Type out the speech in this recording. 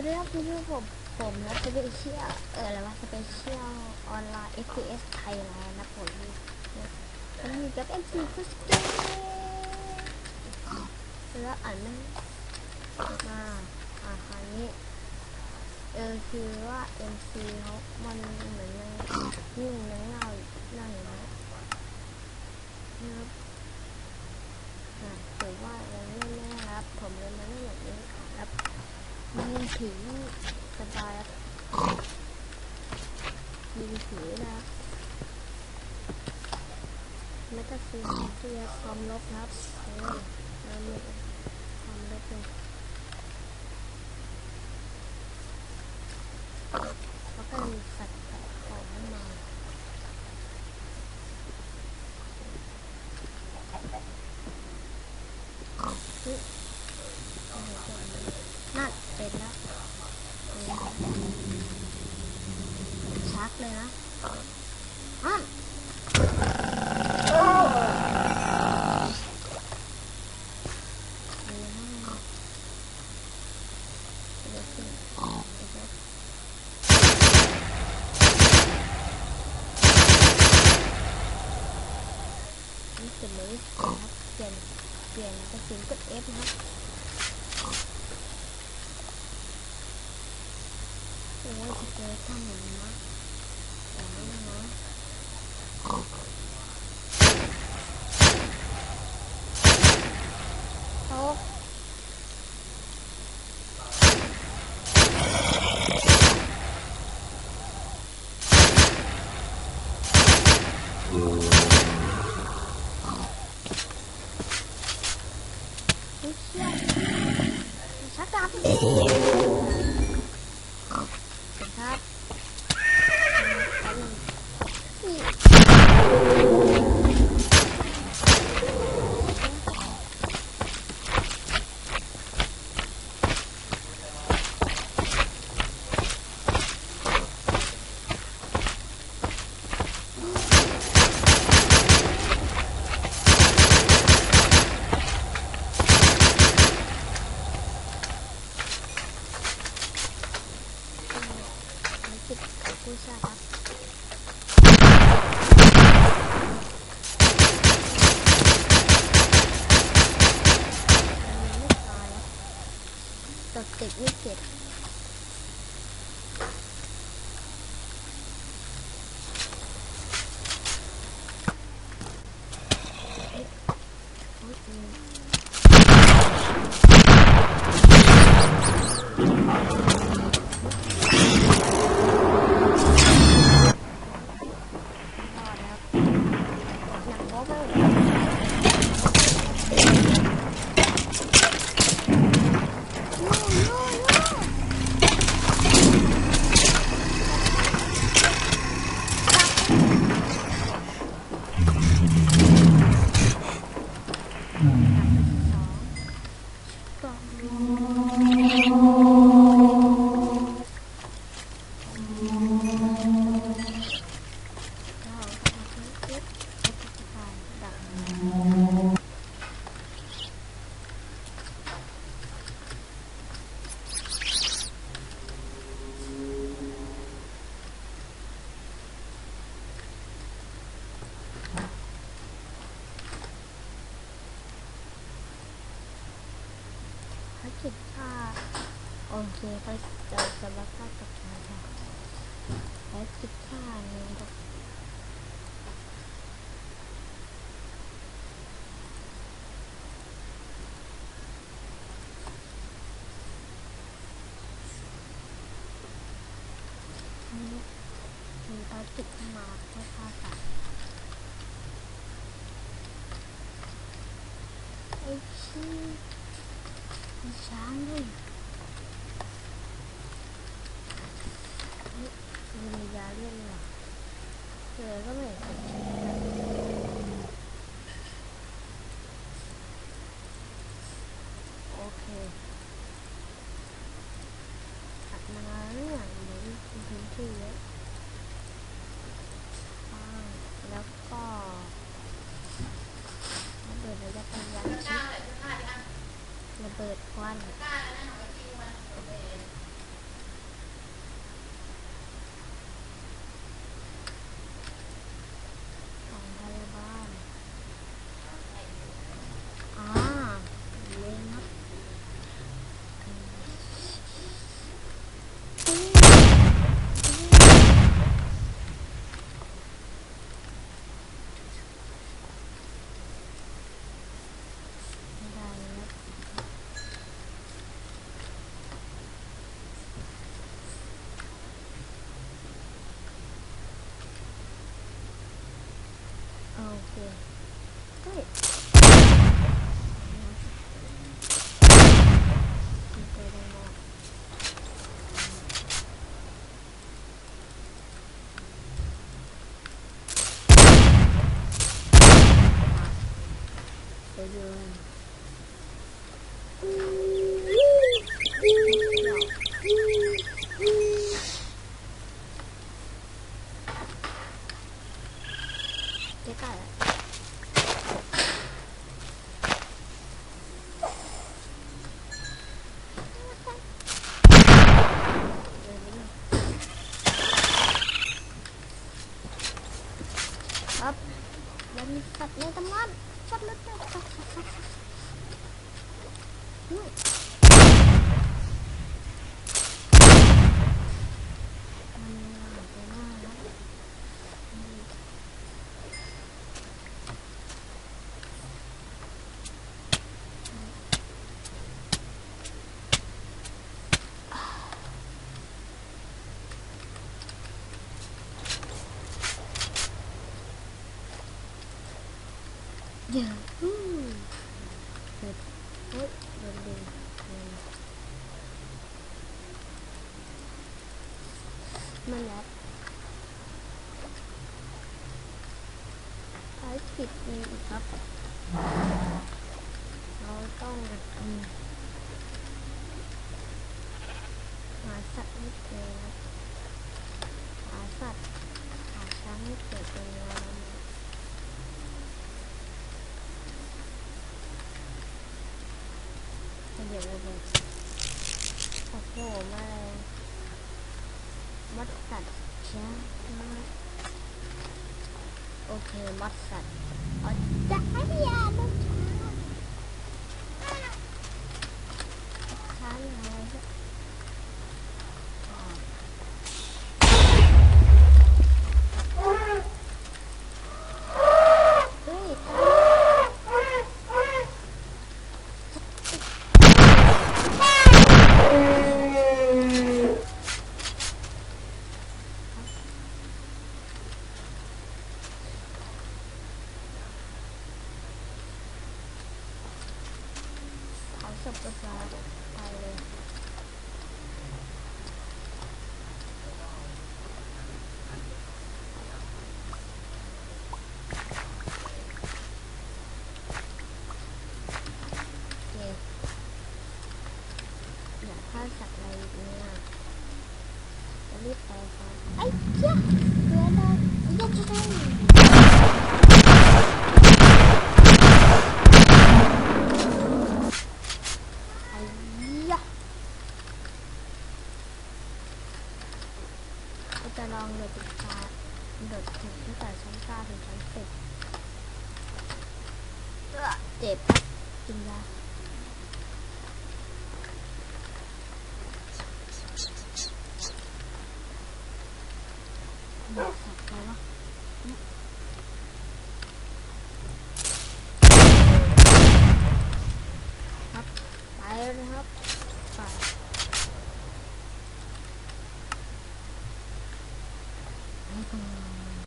วัสดีครับคุณผู้ชมผมผมนะสเปเชียลเอออะไรวะสเปเชียลออนไลน์ FPS ไทยแลนด์นะผมมันมีกับ MC ฟุสเกแล้วอ่านไม่มาอ่าคราวนี้เออคือว่า MC เขามันเหมือนยังนิ่งยังเงานั่งอยู่นะนะครับอ่าถือว่ายังเล่นไม่ได้นะครับ ผมเลยมาเล่นแบบนี้ครับ มีถือสบายครับมีผีนะแล้วก็คือเรียกความลบครับเออแล้วมีความลบเลยแล้วก็มีสัตว์แปลกของมาเฮ้ยโอ้โหนั่นเป็นแล้ว ชักเลยนะอ้าวนี่เปลี่ยนเลยนะครับเปลี่ยน เปลี่ยนกระสุนกด F นะครับ โอ้ยจะเจอท่ Yeah. ตกติดวิกฤตต่อแล้วหนังโป๊ไปโย่โย่โย่สองเก้าสิบดับ ภารกิจฆ่าโอ เคเราจะมาฆ่าตกมาค่ะภารกิจฆ่าเนี่ยครับอันนี้มีภารกิจมาให้ฆ่าสัตว์ไอ้ชี้มีช้างด้วยเฮ้ย มียาเล่นหรอเจอก็ไม่เห็นโอเคถัดมาเนี่ยเหมือนพื้นที่เยอะอ่าแล้วก็ระเบิดระยะประยันระเบิดควัน เเคเฮ้ยมีตัวแดงมาไปยืนใกล้ๆแล้วเดินนิดนึงครับแล้วมีสัตว์ในตำนานสัตว์เล็กๆสัตว์สัตว์สัตว์สัตว์อุ้ยมันน่าจะน่ารักอืม อย่าฮู้เฮ้ยเฮ้ยโดนดึงมันแล้วภารกิจมีอีกครับ เราต้องอืมาสัตว์ไม่เจอครับหาสัตว์หาช้างไม่เจอเป็นเวลา เดี๋ยวเลย โอ้โหมาเลยมัดสัตว์ช้ามาโอเคมัดสัตว์อ๋อาจักรยาลูกถช้าช้าอะไรเนี่ยเฮ้ยตาย เอากระจายไปเลยโอเคอย่าฆ่าสัตว์อะไรอีกเนี่ยจะรีบไปครับไอ้เจ้าเรือได้เยัจะได้ไอ้ยะเรา จะลองโดดติดตาโดดถึงตั้งแต่ชั้นเก้าถึงชั้นสิบเจ็บครับกินยาสัตว์อะไรวะ